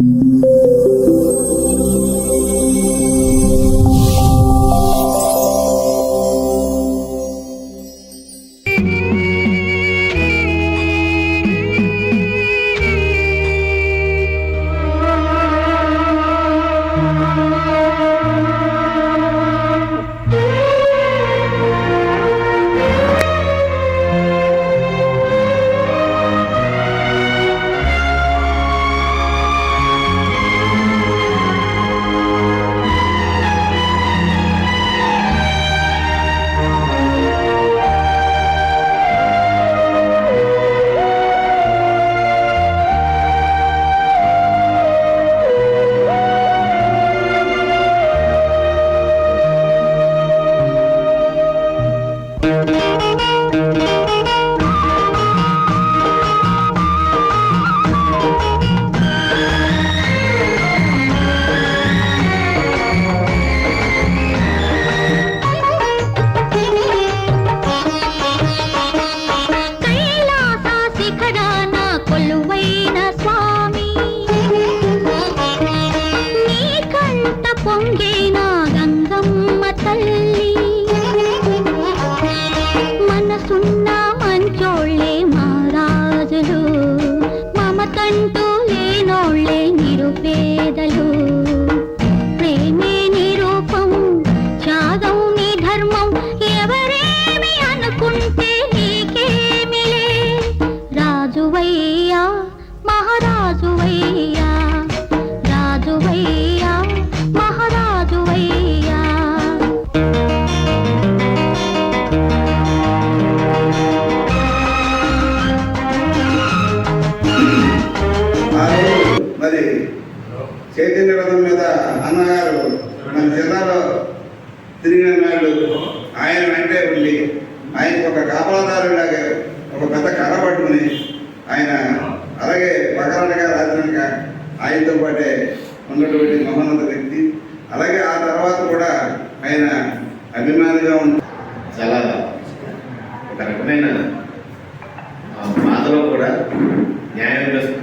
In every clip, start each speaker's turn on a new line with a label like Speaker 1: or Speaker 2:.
Speaker 1: Thank you.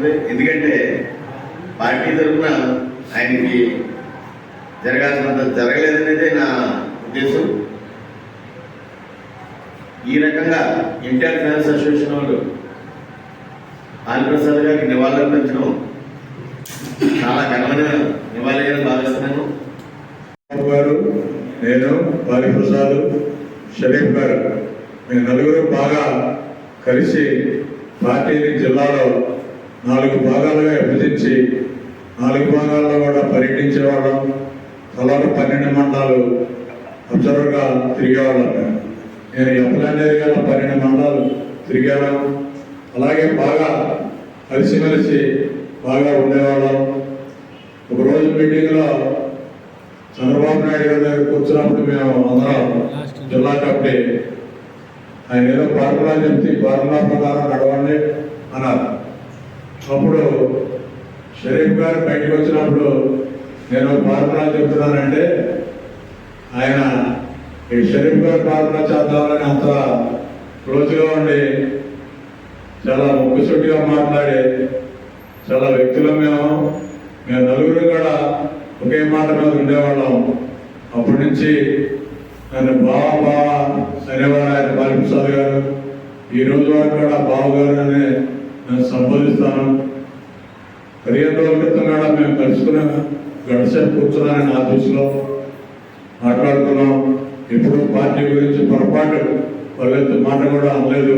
Speaker 1: న్యాయం ఎందుకంటే party తరఫున ఆయనకి జరగాల్సినంత జరగలేదనేదే నా ఉద్దేశం. ఈ రకంగా ఎన్టీఆర్ ఫ్యాన్స్ అసోసియేషన్ వాళ్ళు ఆంధ్రప్రసాద్ గారికి నివాళులర్పించడం చాలా ఘనమైన నివాళిగా భావిస్తున్నాను.
Speaker 2: గారు నేను బాలిప్రసాద్ షరీఫ్ గారు మేము నలుగురు బాగా కలిసి పార్టీని జిల్లాలో నాలుగు భాగాలుగా విభజించి నాలుగు భాగాల్లో కూడా పర్యటించేవాళ్ళం తలాపు పన్నెండు మండలాలు అబ్జర్వర్గా తిరిగేవాళ్ళం నేను ఎప్పలాంటి ఏరియాలో పన్నెండు మండలాలు తిరిగాను. అలాగే బాగా కలిసిమెలిసి బాగా ఉండేవాళ్ళం. ఒకరోజు మీటింగ్లో చంద్రబాబు నాయుడు గారి దగ్గరికి వచ్చినప్పుడు మేము అందరం జిల్లా కమిటీ ఆయన ఏదో ఫార్ములా చెప్తే ఈ ఫార్ములా ప్రకారం నడవండి అన్నారు. అప్పుడు షరీఫ్ గారు బయటకు వచ్చినప్పుడు నేను ఫార్ములా చెప్తున్నానంటే ఆయన ఈ షరీఫ్ గారు ప్రార్థన చేద్దామని అంత క్లోజ్గా ఉండి చాలా ముక్కుసూటిగా మాట్లాడి చాలా వ్యక్తులు మేము మేము నలుగురు కూడా ఒకే మాట మీద ఉండేవాళ్ళం. అప్పటి నుంచి నన్ను బావ బావ అనేవారు ఆయన బాలప్రసాద్ గారు. ఈ రోజు వరకు కూడా బావ గారు అని నేను సంబోధిస్తాను. పదిహేను రోజుల క్రితం కూడా మేము కలుసుకుని గడిసేపు కూర్చున్నాను ఆయన ఆఫీసులో మాట్లాడుకున్నాం. ఇప్పుడు పార్టీ గురించి పొరపాటు వాళ్ళెత్తు మాట కూడా అనలేదు.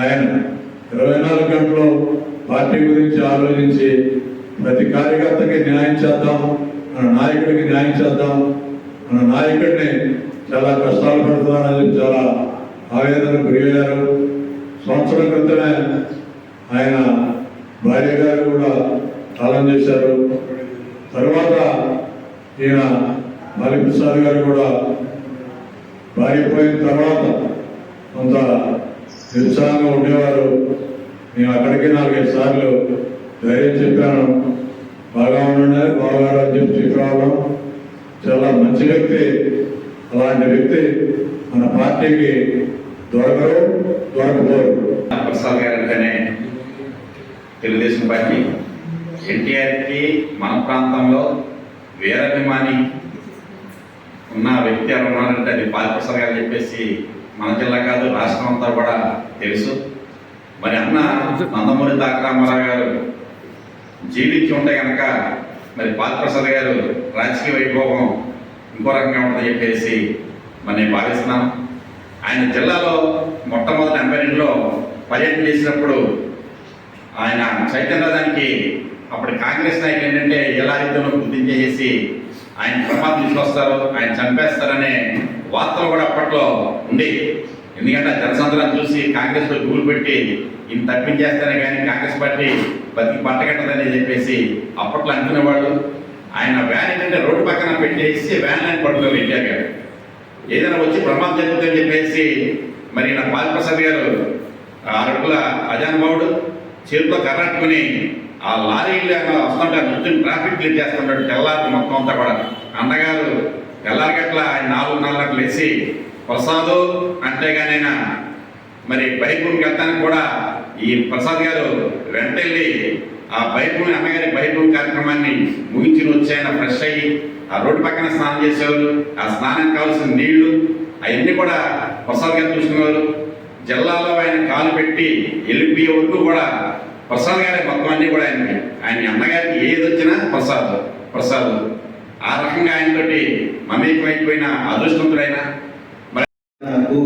Speaker 2: ఆయన ఇరవై నాలుగు గంటలు పార్టీ గురించి ఆలోచించి ప్రతి కార్యకర్తకి న్యాయం చేద్దాం మన నాయకుడికి న్యాయం చేద్దాం. మన నాయకుడిని చాలా కష్టాలు పడుతున్నారని చాలా ఆవేదన గురయ్యారు. సంవత్సరం క్రితమే ఆయన భార్య గారు కూడా కాలం చేశారు. తర్వాత ఈయన మలిప్రసాద్ గారు కూడా భార్య పోయిన తర్వాత కొంత నిరుత్సాహంగా ఉండేవారు. నేను అక్కడికి నాలుగైదు సార్లు ధైర్యం చెప్పాను. బాగా ఉండండి బాగా అని చెప్పి చాలా మంచి వ్యక్తి. అలాంటి వ్యక్తి మన పార్టీకి దొరకరు దొరకపోరు.
Speaker 3: ప్రసాద్ గారు అంటేనే తెలుగుదేశం పార్టీ ఎన్టీఆర్కి మన ప్రాంతంలో వీరాభిమాని ఉన్న వ్యక్తి ఎవరు ఉన్నారంటే అది బాలప్రసాద్ గారు చెప్పేసి మన జిల్లా కాదు రాష్ట్రం అంతా కూడా తెలుసు. మరి అన్న నందమూరి తారక రామారావు గారు జీవించి ఉంటే కనుక మరి బాలప్రసాద్ గారు రాజకీయ వైభోగం ఇంకో రకంగా ఉంటుందని చెప్పేసి మరి నేను భావిస్తున్నాను. ఆయన జిల్లాలో మొట్టమొదటి ఎనభై పర్యటన చేసినప్పుడు ఆయన చైతన్యదానికి అప్పుడు కాంగ్రెస్ నాయకులు ఏంటంటే ఎలా యుద్ధంలో గుర్తించేసి ఆయన ప్రమాదం తీసుకొస్తారు ఆయన చంపేస్తారనే వార్తలు కూడా అప్పట్లో ఉండి. ఎందుకంటే ఆ జనసంద్రం చూసి కాంగ్రెస్లో గూలు పెట్టి ఈయన తప్పించేస్తానే కానీ కాంగ్రెస్ పార్టీ బతికి పట్టగట్టదని చెప్పేసి అప్పట్లో అనుకునేవాళ్ళు. ఆయన వ్యాన్ ఏంటంటే రోడ్డు పక్కన పెట్టేసి వ్యాన్ లైన్ పడుతుంది ఎన్టీఆర్ ఏదైనా వచ్చి ప్రమాదం జరుగుతుందని చెప్పేసి మరి నా పాల్ప్రసాద్ గారు ఆ అజాన్ అజానుభావుడు చేతిలో కర్రట్టుకుని ఆ లారీలు అక్కడ వస్తుంటే నృత్యం ట్రాఫిక్ క్లియర్ చేస్తుంటాడు తెల్లారి మొత్తం అంతా కూడా. అన్నగారు తెల్లారి గట్ల ఆయన నాలుగు నాలుగు వేసి ప్రసాదు అంతేగానైనా మరి బైకుకి వెళ్తానికి కూడా ఈ ప్రసాద్ గారు వెంటెళ్ళి ఆ బైకుని అన్నగారి బైకు కార్యక్రమాన్ని ముగించి వచ్చి ఆయన ఫ్రెష్ అయ్యి ఆ రోడ్డు పక్కన స్నానం చేసేవారు. ఆ స్నానానికి కావాల్సిన నీళ్ళు అవన్నీ కూడా ప్రసాద్ గారు చూసుకునేవారు. జిల్లాలో ఆయన కాలు పెట్టి వెళ్ళిపోయే వరకు కూడా ప్రసాద్ గారి మొత్తం అన్ని కూడా ఆయనకి ఆయన అన్నగారికి ఏది వచ్చినా ప్రసాద్ ప్రసాద్. ఆ రకంగా ఆయనతోటి మమేకమైపోయిన అదృష్టవంతుడైన
Speaker 4: నాకు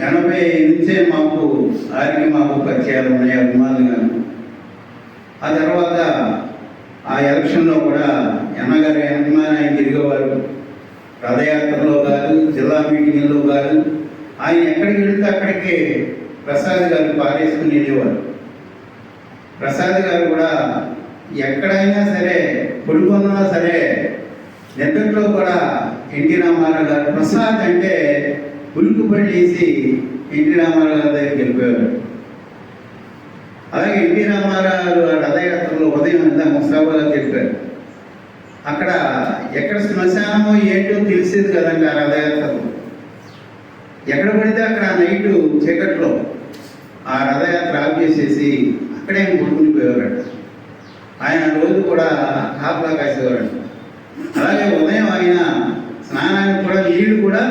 Speaker 4: ఎనభై నుంచే మాకు ఆరికి మాకు పరిచయాలు ఉన్నాయి అభిమానులుగాను ఆ తర్వాత ఆ ఎలక్షన్లో కూడా ఎన్నగారి అభిమాని ఆయన తిరిగేవారు. రథయాత్రలో కాదు జిల్లా మీటింగ్లో కాదు ఆయన ఎక్కడికి వెళితే అక్కడికి ప్రసాద్ గారు పారేసుకుని వెళ్ళేవారు ప్రసాద్ గారు కూడా ఎక్కడైనా సరే పడుకున్నా సరే నిద్రలో కూడా ఎన్టీ రామారావు గారు ప్రసాద్ అంటే ఉలుకు పళ్ళేసి ఎన్టీ రామారావు గారి దగ్గరికి వెళ్ళిపోయారు. అలాగే ఎన్టీ రామారావు గారు రథయాత్రలో ఉదయం అంతా ముస్తాబాగా చెప్పారు అక్కడ ఎక్కడ శ్మశానమో ఏంటో తెలిసేది కదండి ఆ రథయాత్రలో. ఎక్కడ పడితే అక్కడ ఆ నైటు చీకట్లో ఆ రథయాత్ర ఆఫ్ చేసేసి అక్కడే కొట్టుకుని పోయేవారట ఆయన రోజు కూడా కాపలా కాసేవారట. అలాగే ఉదయం ఆయన స్నానానికి కూడా నీళ్ళు కూడా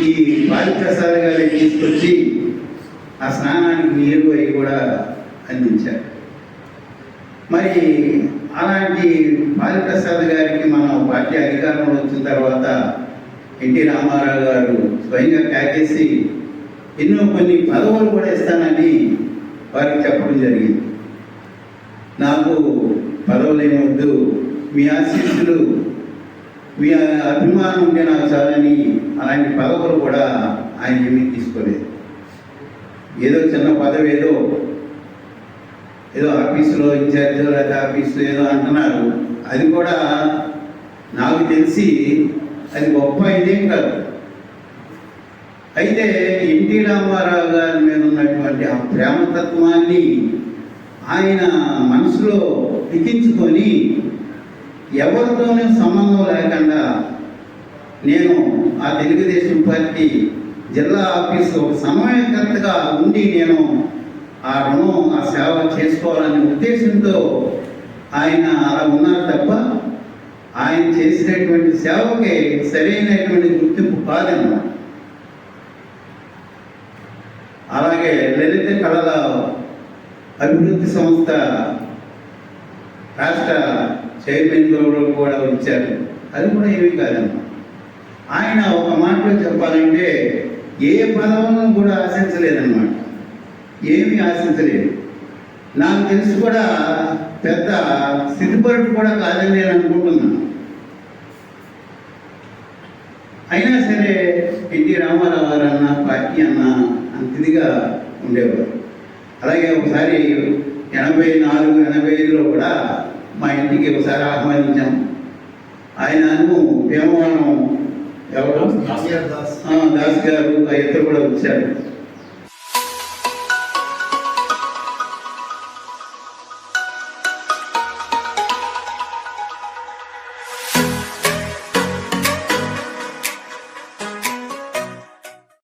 Speaker 4: ఈ బాలిప్రసాద్ గారి తీసుకొచ్చి ఆ స్నానానికి నీరు అవి కూడా అందించారు. మరి అలాంటి బాలిప్రసాద్ గారికి మనం పార్టీ అధికారంలో వచ్చిన తర్వాత ఎన్టీ రామారావు గారు స్వయంగా ప్యాకేసి ఎన్నో కొన్ని పదవులు కూడా ఇస్తానని వారికి చెప్పడం జరిగింది. నాకు పదవులు ఏమొద్దు మీ ఆశీస్సులు మీ అభిమానం ఉంటే నాకు చాలని అలాంటి పదవులు కూడా ఆయన ఏమీ తీసుకోలేదు. ఏదో చిన్న పదవి ఏదో ఏదో ఆఫీసులో ఇన్ఛార్జ్ లేదా ఆఫీసులో ఏదో అంటున్నారు. అది కూడా నాకు తెలిసి అది గొప్ప ఇదేం కాదు. అయితే ఎన్టీ రామారావు గారి మీద ఉన్నటువంటి ఆ ప్రేమతత్వాన్ని ఆయన మనసులో ఎక్కించుకొని ఎవరితోనూ సంబంధం లేకుండా నేను ఆ తెలుగుదేశం పార్టీ జిల్లా ఆఫీసు ఒక సమన్వయకర్తగా ఉండి నేను ఆ రుణం ఆ సేవ చేసుకోవాలనే ఉద్దేశంతో ఆయన అలా ఉన్నారు తప్ప ఆయన చేసినటువంటి సేవకి సరైనటువంటి గుర్తింపు కాదన్నమాట అలాగే లలిత కళల అభివృద్ధి సంస్థ రాష్ట్ర చైర్మన్ కూడా ఇచ్చారు అది కూడా ఏమీ కాదన్నమాట ఆయన ఒక మాటలో చెప్పాలంటే ఏ పదవులను కూడా ఆశించలేదన్నమాట. ఏమీ ఆశించలేదు. నాకు తెలిసి కూడా పెద్ద స్థితిపరుడు కూడా కాదని నేను అనుకుంటున్నాను అయినా సరే ఎన్టీ రామారావు గారు అన్న పార్టీ అన్న అంత ఇదిగా ఉండేవారు. అలాగే ఒకసారి ఎనభై నాలుగు ఎనభై ఐదులో కూడా మా ఇంటికి ఒకసారి ఆహ్వానించాం. ఆయనను భీమవరం ఎవరు? దాస్ గారు. ఆ ఇద్దరు కూడా వచ్చారు.